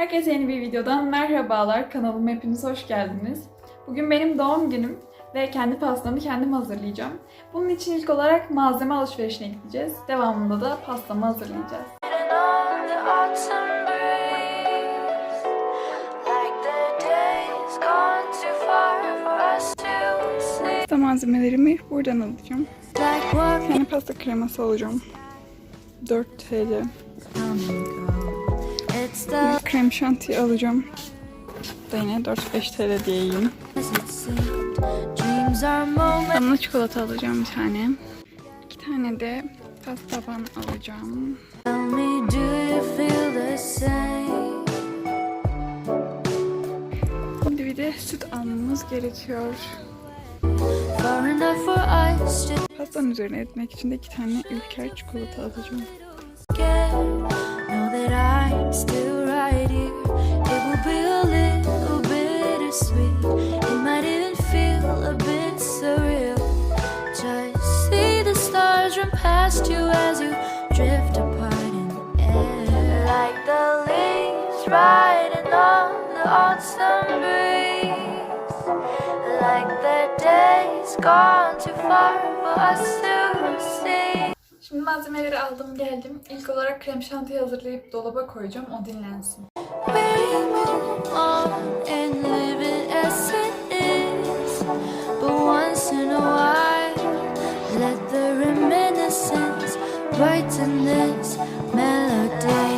Herkese yeni bir videodan merhabalar. Kanalıma hepiniz hoş geldiniz. Bugün benim doğum günüm ve kendi pastamı kendim hazırlayacağım. Bunun için ilk olarak malzeme alışverişine gideceğiz. Devamında da pastamı hazırlayacağız. Pasta malzemelerimi buradan alacağım. Tane pasta kreması alacağım. 4 TL. Bir krem şanti alacağım. Da yine 4-5 TL diyeyim. Damla çikolata alacağım bir tane. İki tane de pastaban alacağım. Şimdi bir de süt almamız gerekiyor. Pastanın üzerine etmek için de iki tane ülker çikolata alacağım. Şimdi malzemeleri aldım geldim. İlk olarak krem şantiyi hazırlayıp dolaba koyacağım. O dinlensin. Let the reminiscence brighten this melody.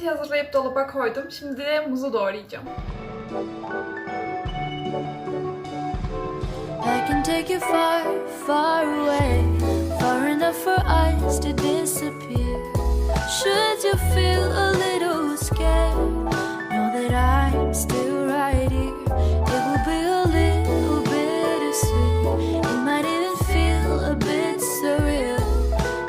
Şantiyi hazırlayıp dolaba koydum. Şimdi de muzu doğrayacağım. I can take you far, far away, far enough for us to disappear. Should you feel a little scared, know that I'm still right here. It will be a little bittersweet. It might even feel a bit surreal.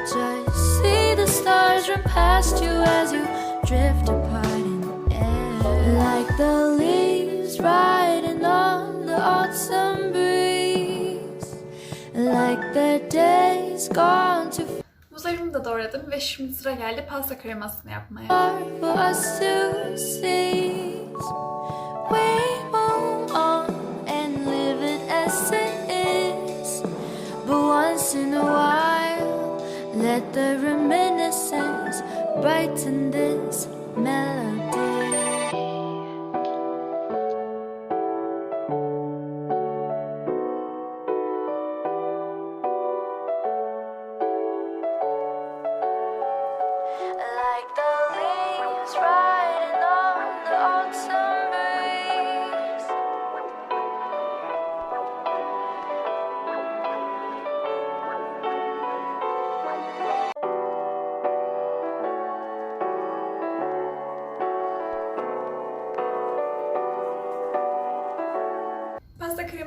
Just see the stars run past you as you drift apart in the air. Like the leaves riding on the autumn breeze. Like the days gone too Muzlarımı da doğradım ve şimdi sıra geldi pasta kremasını yapmaya. far for us to seize. We move on and live it as it is. But once in a while, let the reminiscence brighten this melody.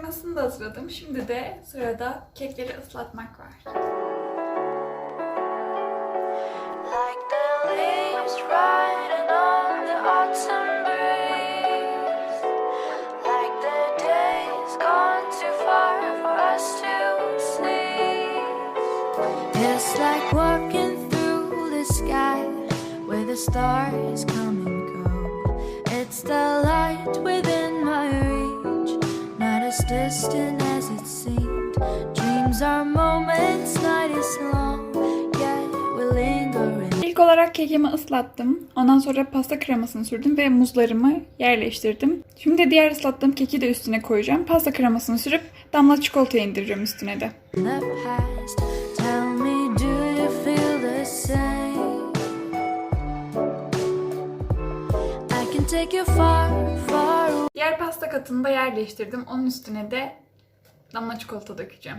Kremasını da hazırladım. Şimdi de sırada kekleri ıslatmak var. The stars come and go. It's the light within distant as it seemed. Dreams are moments, night is long, yet. İlk olarak kekimi ıslattım. Ondan sonra pasta kremasını sürdüm ve muzlarımı yerleştirdim. Şimdi diğer ıslattığım keki de üstüne koyacağım. Pasta kremasını sürüp damla çikolata indireceğim üstüne de. take you far, far Diğer pasta katını da yerleştirdim. Onun üstüne de damla çikolata dökeceğim.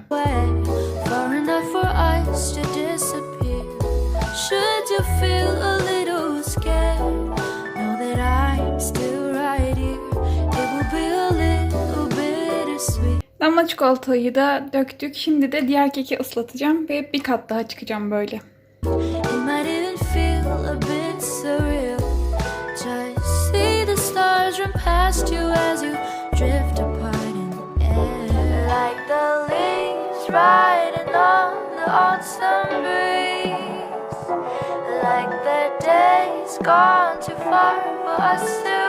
Damla çikolatayı da döktük. Şimdi de diğer keki ıslatacağım ve bir kat daha çıkacağım böyle. Drift apart in the air. Like the leaves riding on the autumn breeze. Like the days gone too far for us to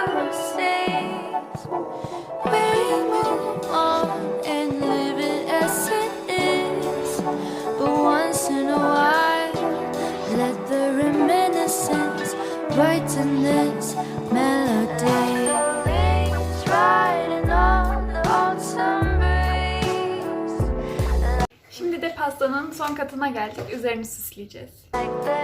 son katına geldik. Üzerini süsleyeceğiz. Like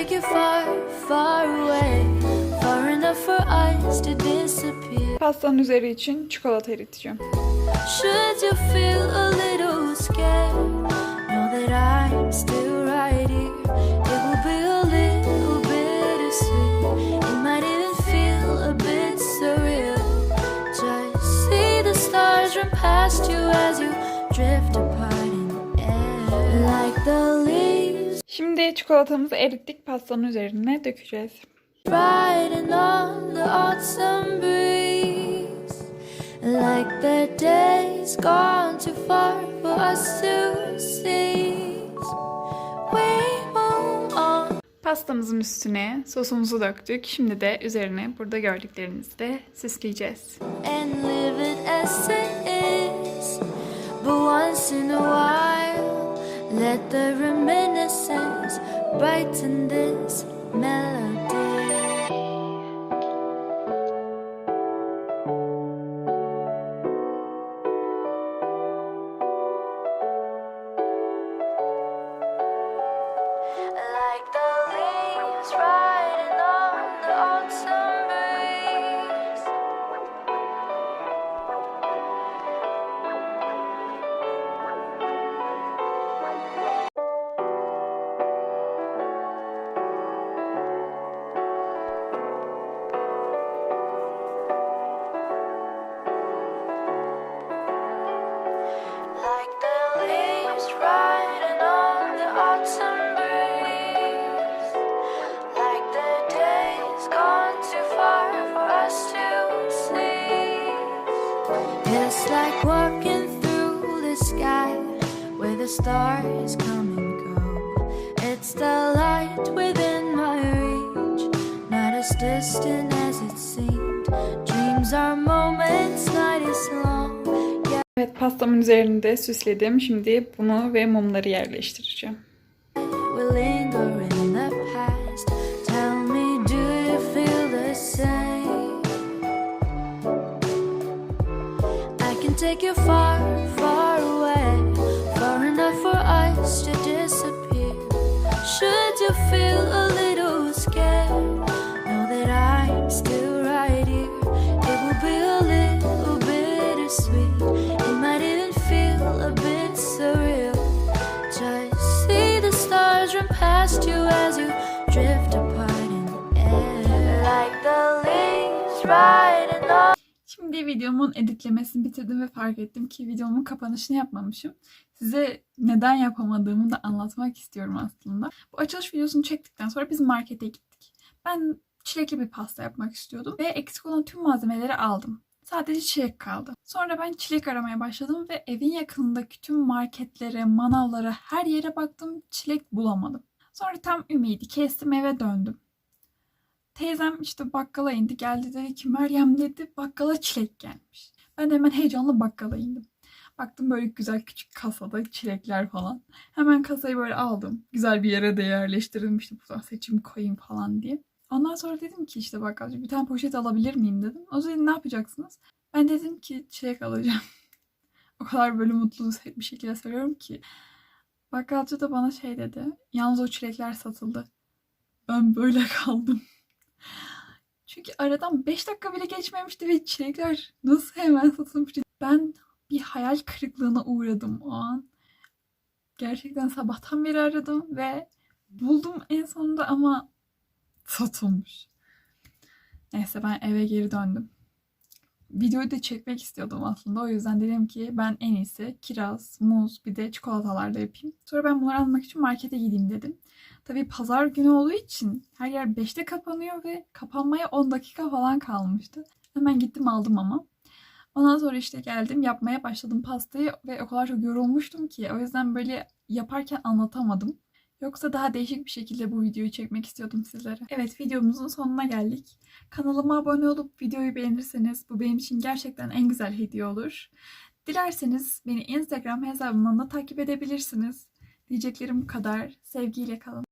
take you far, far away, far enough for us to disappear. Pastanın üzeri için çikolata eriteceğim. Should you feel a çikolatamızı erittik. Pastanın üzerine dökeceğiz. riding on the autumn breeze. Like the days gone too far for us to seize. We. Pastamızın üstüne sosumuzu döktük. Şimdi de üzerine burada gördüklerinizi de süsleyeceğiz. and live it as it is. But once in a while, let the reminiscence brighten this melody. Like the stars come and go. It's the light within my reach, not as distant as it seemed. Dreams are moments, night is long. Yeah. Evet pastamın üzerinde de süsledim. Şimdi bunu ve mumları yerleştireceğim. will linger in videomun editlemesini bitirdim ve fark ettim ki videomun kapanışını yapmamışım. Size neden yapamadığımı da anlatmak istiyorum aslında. Bu açılış videosunu çektikten sonra biz markete gittik. Ben çilekli bir pasta yapmak istiyordum ve eksik olan tüm malzemeleri aldım. Sadece çilek kaldı. Sonra ben çilek aramaya başladım ve evin yakınındaki tüm marketlere, manavlara, her yere baktım. Çilek bulamadım. Sonra tam ümidi kestim eve döndüm. Teyzem işte bakkala indi. Geldi dedi ki Meryem dedi bakkala çilek gelmiş. Ben hemen heyecanla bakkala indim. Baktım böyle güzel küçük kasada çilekler falan. Hemen kasayı böyle aldım. Güzel bir yere de yerleştirdim işte buradan seçim koyayım falan diye. Ondan sonra dedim ki işte bakkalcı bir tane poşet alabilir miyim dedim. O zaman ne yapacaksınız? Ben dedim ki çilek alacağım. o kadar böyle mutlu bir şekilde söylüyorum ki. Bakkalcı da bana şey dedi. Yalnız o çilekler satıldı. Ben böyle kaldım. Çünkü aradan 5 dakika bile geçmemişti ve çilekler nasıl hemen satılmıştı. Ben bir hayal kırıklığına uğradım o an. Gerçekten sabahtan beri aradım ve buldum en sonunda ama satılmış. Neyse ben eve geri döndüm. Videoyu da çekmek istiyordum aslında. O yüzden dedim ki ben en iyisi kiraz, muz bir de çikolatalarla yapayım. Sonra ben bunları almak için markete gideyim dedim. Tabii pazar günü olduğu için her yer 5'te kapanıyor ve kapanmaya 10 dakika falan kalmıştı. Hemen gittim aldım ama. Ondan sonra işte geldim yapmaya başladım pastayı ve o kadar çok yorulmuştum ki o yüzden böyle yaparken anlatamadım. Yoksa daha değişik bir şekilde bu videoyu çekmek istiyordum sizlere. Evet videomuzun sonuna geldik. Kanalıma abone olup videoyu beğenirseniz bu benim için gerçekten en güzel hediye olur. Dilerseniz beni Instagram hesabımdan da takip edebilirsiniz. Diyeceklerim bu kadar. Sevgiyle kalın.